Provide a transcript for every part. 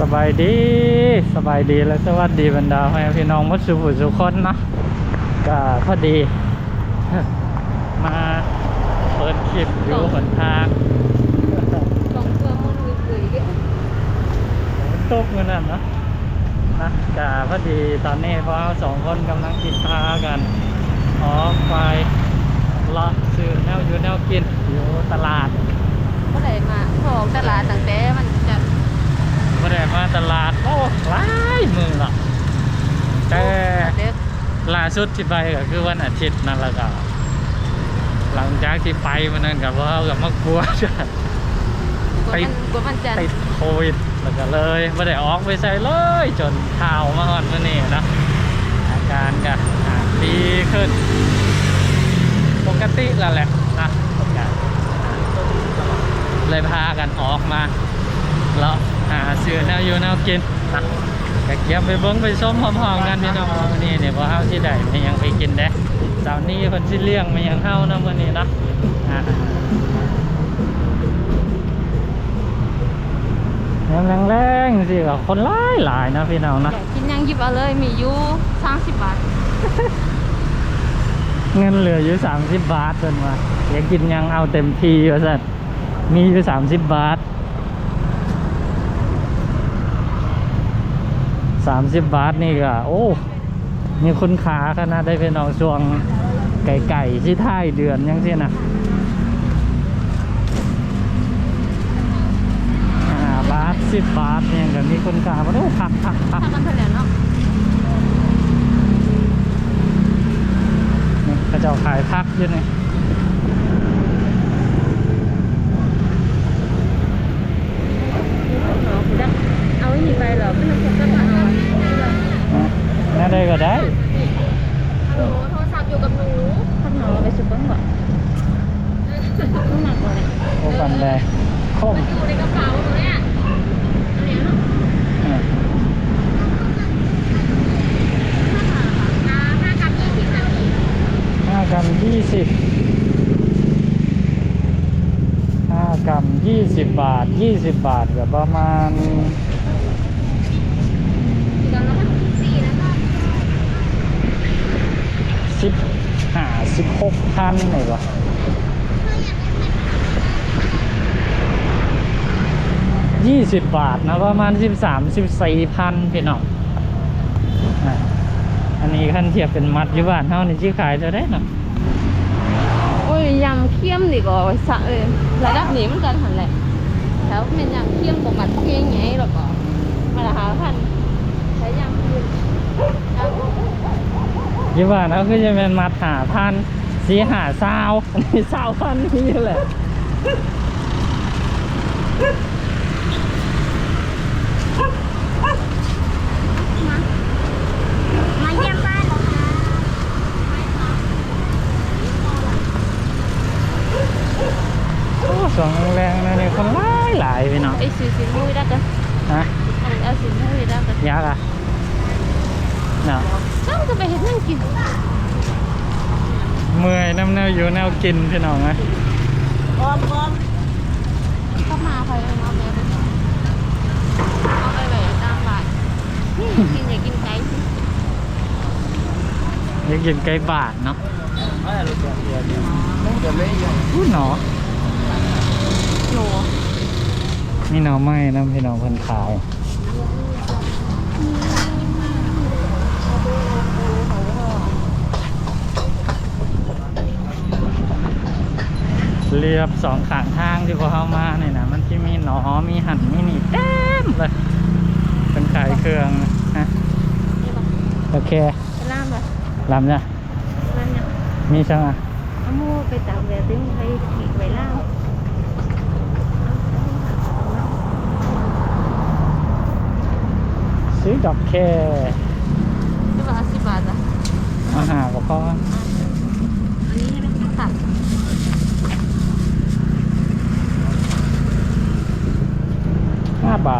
สบายดีสบายดีและสวัสดีบรรดาแม่พี่น้องมัดสุภุสุคนนะก็พอดี มาเปิดคลิปอยู่หนทางลองตัวมันเลยตกเงินนั่นนะนะก็พอดีตอนนี้พวกเราสองคนกำลังกินพากันออกไปเลาะซื้อแนวอยู่แนวกินอยู่ตลาดก็ได้มาพองตลาดตั้งแต่มัน ม่ได้มาตลาดโอ้หลายมือละแต่เด็กล่าสุดที่ไปก็คือวันอาทิตย์นั่นแหละก็หลังจากที่ไปมันนั่นกับว่ากับมากลัวจะกว่ามันกว่ามันจะติดโควิดแล้วก็เลยไม่ได้ออกไปใส่เลย จนข่าวมาก่อนมื่อนี้นะอาการก็อ่าดีขึ้น ปกติแล้วแหละนะอาการเลยพากันออกมาแล้ว หาเสือแนวอยู่แนวกินนะก็เก็บไปเบิ้งไปส้มพร้อมๆกันพี่น้องวันนี้เนี่ยพอเฮาที่ใดไม่ยังไปกินเด้สาวนี้คนที่เลี้ยงไม่ยังเฮานะวันนี้นะอ่ายังแรงๆสิก็คนหลายหลายๆนะพี่น้องนะอยากกินยังหยิบเอาเลยมีอยู่30บาท เงินเหลืออยู่สามสิบบาทจนมาอยากกินยังเอาเต็มทีว่าสัตว์มีอยู่สามสิบบาท สามสิบบาทนี่ก็โอ้มีคุณค่าขนาดได้เป็นน้องช่วงไก่ไก่ๆที่ท้ายเดือนยังที่นะห้าบาทสิบบาทเนี่ยก็มีคุณค่ามาดูผักผักผักถ้ากันเท่าไหร่เนาะนี่เขาเจ้าขายผักอยู่นี่เอาอีกไปเหรอเป็นน้ำแข็งก็มาเอา น่าได้ ก็ได้ฮัลโหลโทรศัพท์อยู่กับหนูข้างนอกไปซุปเปอร์ก่อนต้องหนักกว่าเลยโอ้ปันได้คมอยู่ในกระเป๋าหนูเนี่ยอันนี้เนาะอ่าห้ากรัมยี่สิบนาทีห้ากรัมยี่สิบห้ากรัมยี่สิบบาทยี่สิบบาทก็ประมาณ กี่กรัมแล้วคะสี่แล้วก็ สิบห้าสิ บหกพันไหนวะยี่สิบบาทนะประมาณสิบสามสิบสี่พันพี่น้องอะอันนี้ขั้นเทียบเป็นมัดอยู่บ้านเท่านี้ที่ขายเท่าได้เนาะโอ้ยยำเคี่ยมดีกว่าสะเอยระดับนี้มันกันหันแหละแล้วเป็นยำเคี่ยมปกมัดเพียงไงหรอกก็มาละหาพันใช้ยำคืนเอายี่บ้านเขาคือจะเป็นมัดหาพัน สีหาซาวอันนี้ซาวพันนี่แหละมาเยี่ยมบ้านเหรอคะโอ้สองแรงนะเนี่ยคนหลายหลายพี่น้องไอ้สีสีมุ้ยได้กันฮะเอาสีมุ้ยได้กันยากอะเนาะช่างจะไปเห็นนั่งกิน เมื่อยน้ำแนวอยู่แนวกินพี่น้องนะออมออมเข้ามาใครเอาแม่ไปเอาไปแบบตามบาทนี่กินอย่ากินไก่สิอยากกินไก่บาทเนาะพูดหนอหนูนี่หนอไม่นะพี่น้องคนขาย เรียบสองขางทางที่พอเข้ามาเนี่ยนะมันที่มีหนอมีหั่นมีนี่เต็มเลยเป็นขายเครื่องนะฮะนี่บอกโอเคไปล่ามแบบลำจ้ะนั่นเนี่ยมีช่างอะเอาหมูไปตากแดดดึงไปขีดไว้ล่ามซื้อดอกแค่ใช่ป่ะสิบบาทอะมาหากับพ่อ อันนี้ให้ไหมค่ะ ห้าบาท อ่ายพ่นมาเลยนะ ยัง นี่ในคนมาก็เอาน้อ งไป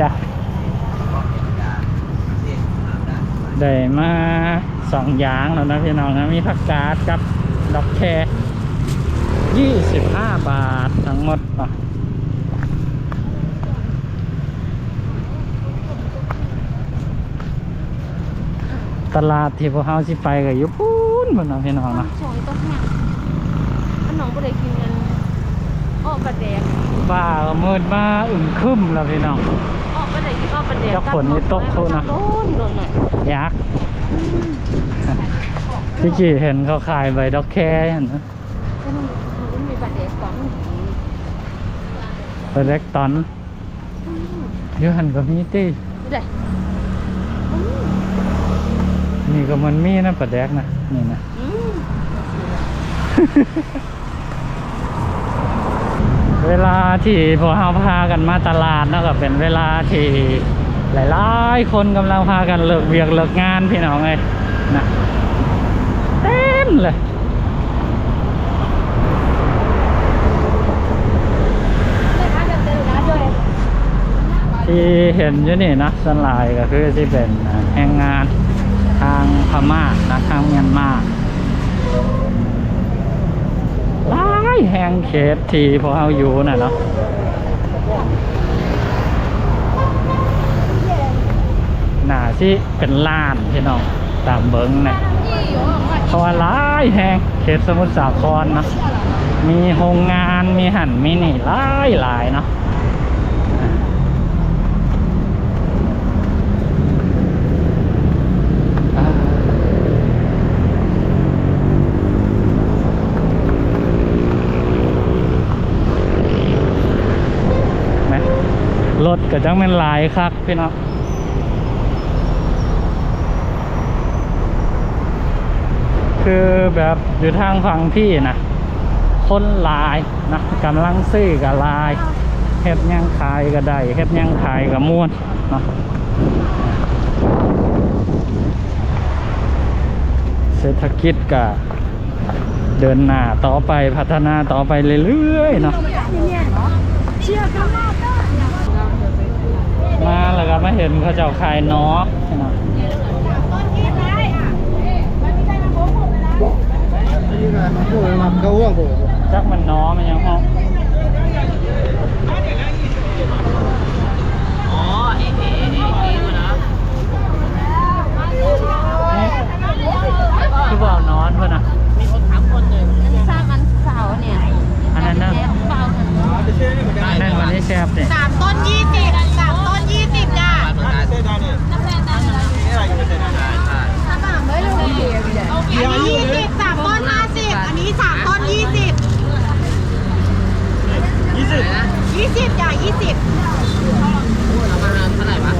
จ้ะ ได้มาสองอย่างแล้วนะพี่น้องนะมีผักกาดกับดอกแคยี่สิบห้าบาททั้งหมดเนาะ ตลาดที่พวกเฮาสิไปก็อยู่พูนบนน้องพี่น้องเนาะชอยต้นหักอันน้องบ่ได้กินกันอ้อปลาแดกบ้าก็มืดมาอึมครึมแล้วพี่น้อง อ้อปลาแดกกินอ้อปลาแดกเจ้าฝนนี่ตกโทษนะ โดนโดนหน่อยยักษ์ที่กี่เห็นเขาขายใบดอกแคเห็นไหมก็มันมันมีปลาแดกก่อนใบเล็กตอนอยูหันก็มีตีเด้ นี่ก็มันมีนะปลาแดกนะ นี่นะอืมเวลาที่พวกเราพากันมาตลาดเนาะก็เป็นเวลาที่หลายๆคนกำลังพากันเลิกเวียกเลิกงานพี่น้องเลยนะเต็มเลยที่เห็นอยู่นี่นะส่วนหลายก็คือที่เป็นอ่าแรงงานทางพม่านะทางเมียนมาหลายแห่งเขตทีพวกเราอยู่น่ะเนาะหน่าที่เป็นล้านพี่น้องตามเบิ้งเนี่ยเพราะว่าหลายแห่งเขตสมุทรสาครนะมีโรงงานมีหันมีนี่หลายหลายเนาะ รถก็จังเป็นหลายคักพี่น้องคือแบบอยู่ทางฝั่งพี่นะคนลายนะกำลังซื้อกับลายเฮ็ดยังขายก็ได้เฮ็ดยังขายก็ม่วนนะเศรษฐกิจก็เดินหน้าต่อไปพัฒนาต่อไปเรื่อยๆเนาะมาแล้วก็มาเห็ นเขาเจ้าขายน้อเนาะ câu hoàng cổ จักมันน้อมันยังห้องอ๋อเอ๋เอ๋เอ๋เอ๋นะคือบอกนอนเพื่อนอะมีคนถามคนหนึ่งอันสร้างอันเสาเนี่ยอันนั้นนะแดกเปล่ากันอันนั้นวันนี้แซ่บเนี่ยสามต้นยี่สิบสามต้นยี่สิบจ้า อันนี้ยี่สิบสามต้นห้าสิบอันนี้สามต้นยี่สิบยี่สิบยี่สิบจ้ะยี่สิบ ประมาณเท่าไหร่วะ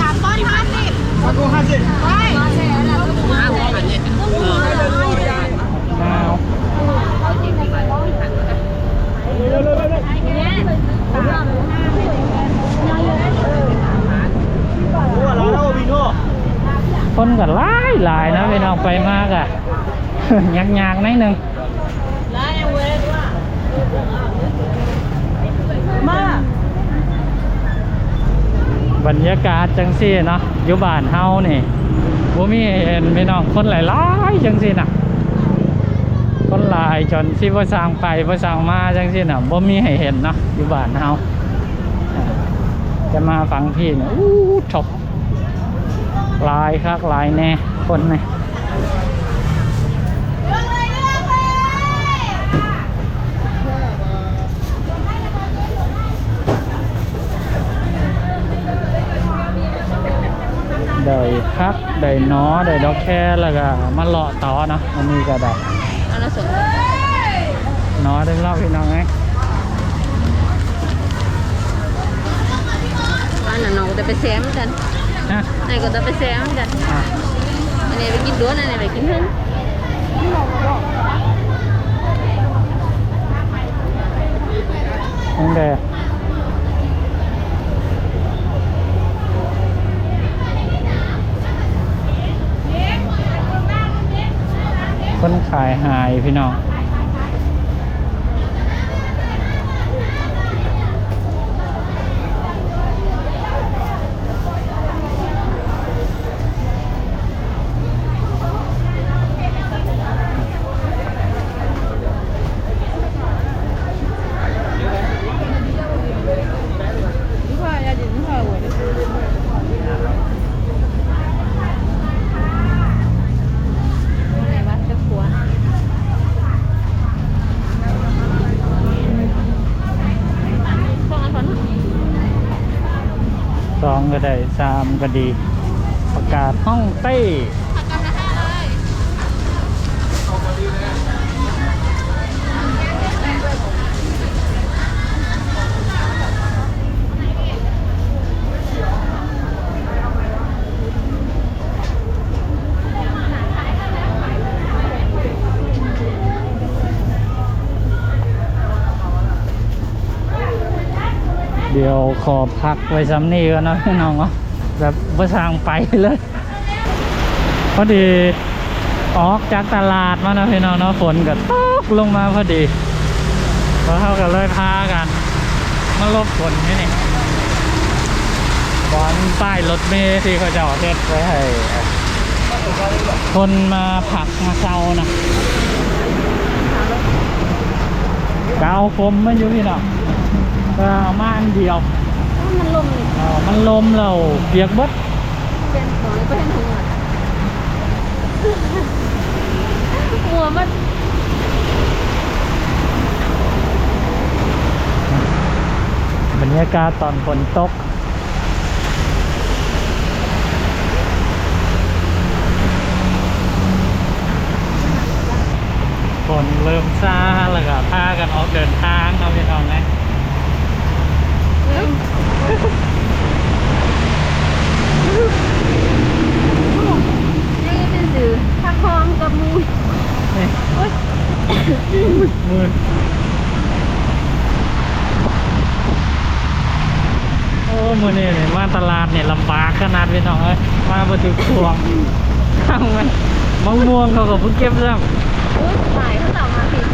สามต้นห้าสิบ กูห้าสิบ ใช่ ห้าสิบอันนี้เออ มาว กูว่าเราเราบินโน่ คนก็หลายหลายนะพี่น้องไปมากอะยักยากๆหนิดนึงมาบรรยากาศจังซี่เนาะอยู่บ้านเฮานี่บ่มีให้เห็นพี่น้องคนหลายๆจังซี่น่ะ คนหลายจนสิบ่สร้างไปบ่สร้างมาจังซี่น่ะบ่มีให้เห็นเนาะอยู่บ้านเฮาอ่าจะมาฟังพี่เนี่ยอู้ชบ หลายคักหลายแน่คนนี่ได้พักได้หนอได้ดอกแค่แล้วก็มาเลาะต่อเนาะอันนี้ก็ได้อันนั้นสดหนอถึงเล่าพี่น้องไงอันนั้นน้องจะไปแซมกัน ฮะอันนี้ก็จะไปแซมกันอะอันนี้ไปกินด้วนอันนี้ไปกินหึ่งยังไงคนขายหายพี่น้อง สองก็ได้สามก็ดี ประกาศห้องเต้ ดี๋ยวขอพักไว้ซ้ำนี่กันนะพี่น้องเนาะแบบประสร้างไปเลยพอดีออกจากตลาดมานะพี่น้องเนาะฝนก็ตกลงมาพอดีพอเท่ากันเลยพากันมาลบฝนนี่นี่บอนป้ายรถเมล์ที่เขาจะเอาเฮ็ดไว้ให้คนมาผักมาเซานะกเอาคมมาอยู่พี่น้อง เอามาอันเดียวมันลมนี่อ๋อมันลมแล้วเปียกเบดเป็นของประเทศหัวหัวมันบรรยากาศตอนฝนตกฝนเริ่มซาแล้วก็พากันออกเดินทางเอาพี่น้องไหม นี่เป็นสื่อผักหอมกับมูนี่โอ๊ยมืดโอ้มือนี่เนี่ยมาตลาดเนี่ยลำบากขนาดพี่น้องเอ้ยมาประถึงพวงข้างมันมะม่วงเขาก็เพิ่งเก็บเรื่องอุ๊ยหลายเขาต่อมาผิด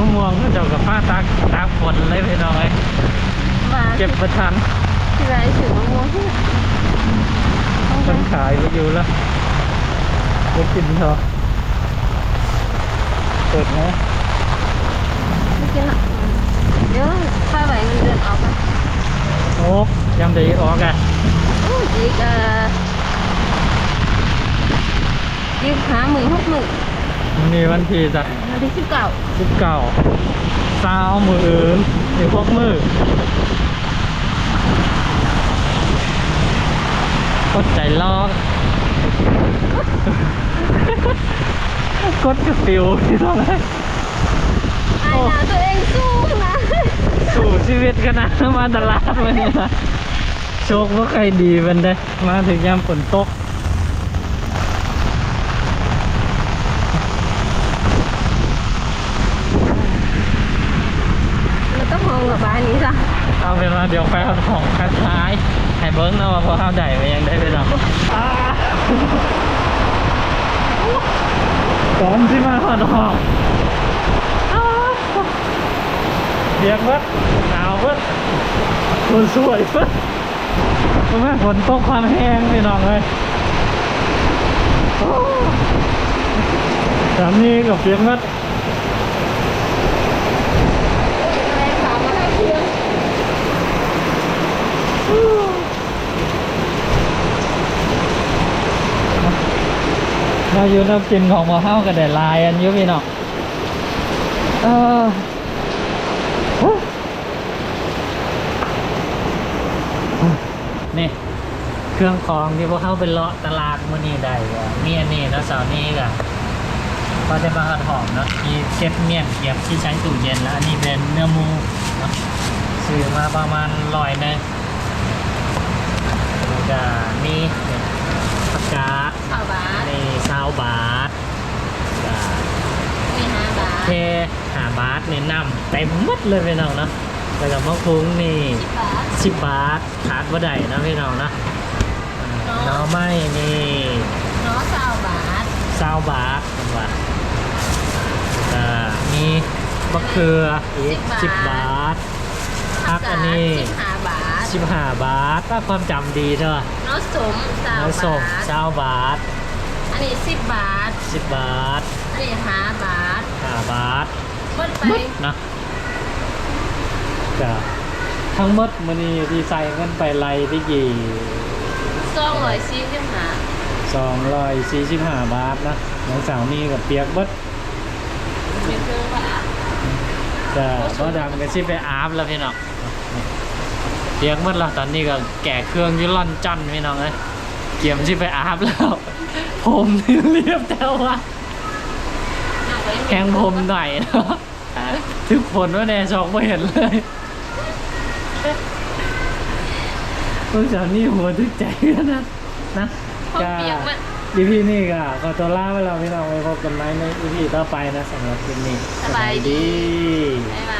มะม่วงเขาเจ้ากับผ้าตากตากฝนเลยพี่น้องเอ้ยมาเก็บประทันที่ไรถือมะม่วงที่ต้องคนขายไปอยู่แล้วจะกินเถอะเปิดไหมไม่กินละเดี๋ยวถ้าไหวเงินเดือนออกมาโอ้ยังดีออกอะอู้อีกเอ่ออีกหาหมื่นหกหมื่น มันมีวันที่จะวันที่สิบเก้าสิบเก้าสาวมืออื่นสิพกมือกดใจลอกกดกระปิวที่ต้องให้ไอ้หนาตัวเองสู้นะสู่ชีวิตกันนะมาตลาดวันนี้นะโชคว่าใครดีมันได้มาถึงยามฝนตก มันต้องมอง กับบ้านนี้จ้ะเอาเป็นว่าเดี๋ยวไปเอาของคัดท้ายให้เบิ้งนะว่าพอเข้าใจไปยังได้ไปหรอกก่อนที่มาหอดหอกเบียกเบิดหนาวเบิดคนสวยเบิดเพราะว่ฝนตกความแห้งพี่น้องเลยสามีกับเบียกเบิด อะไรถามมาให้เพียง เราอยู่น้ำกินของหมาเฮ้ากันได้หลายอันยุพี่น้องเออนี่ เครื่องของที่พวกเขาเป็นเลาะตลาดมื่อนี้ได้ก็มีอันนี้แล้วเสาร์นี้ก็ก็จะมาหัดหอมเนาะมีเซ็ตเมี่ยงเกียบที่ใช้ตู้เย็นแล้วอันนี้เป็นเนื้อมูเนาะซื้อมาประมาณร้อยหนึงแล้วก็มี ผักกาดข่าวบาสในซาวบาทก็มีห้าบาสแค่หาบาทเนี่ยนำเต็มหมดเลยพี่น้องเนาะแล้วก็มะพุงนี่ สิบบาท สิบบาทขาดว่าใดนะพี่น้องนะอ่าเนาะหน้อไม้นี่เนาะสาวบาทซาวบาทเป็นว่าอ่ามีมะเขืออีกสิบบาทพักอันนี้สิบห้าบาท สิบห้าบาทถ้าความจำดีเถอะเนาะสมสาวแล้วส่งบาทซาวบาท อันนี้สิบบาทสิบบาท อันนี้ห้าบาทห้าบาทหมดไปนะก็ทั้งหมดมันนี่ที่ใส่เงินไปไล่ที่กี่ สองร้อยสี่สิบห้าสองร้อยสี่สิบห้าบาทนะน้องสาวนี่กับเปียกเบิดเป็นเครื่องบาทก็บ่ดำก็สิไปอาบแล้วพี่น้อง เรียกหมันแล้วตอนนี้ก็แก่เครื่องอยุล่อนจันพี่น้องเอ้ยเกียมสิไปอาบแล้ว ผมนี่เรียบแต่ว่าแข้งผมหน่อยเนาะทุกคนว่าแน่ชองไม่เห็นเลยพวกเจ้านี่หัวทึกใจกันนะนะพอเปียกมันอีพีนี่ก็ขอตัวลาไปแล้วพี่น้องไว้พบกันไหมในอีพีต่อไปนะสำหรับคลิปนี้สบายดีสบาย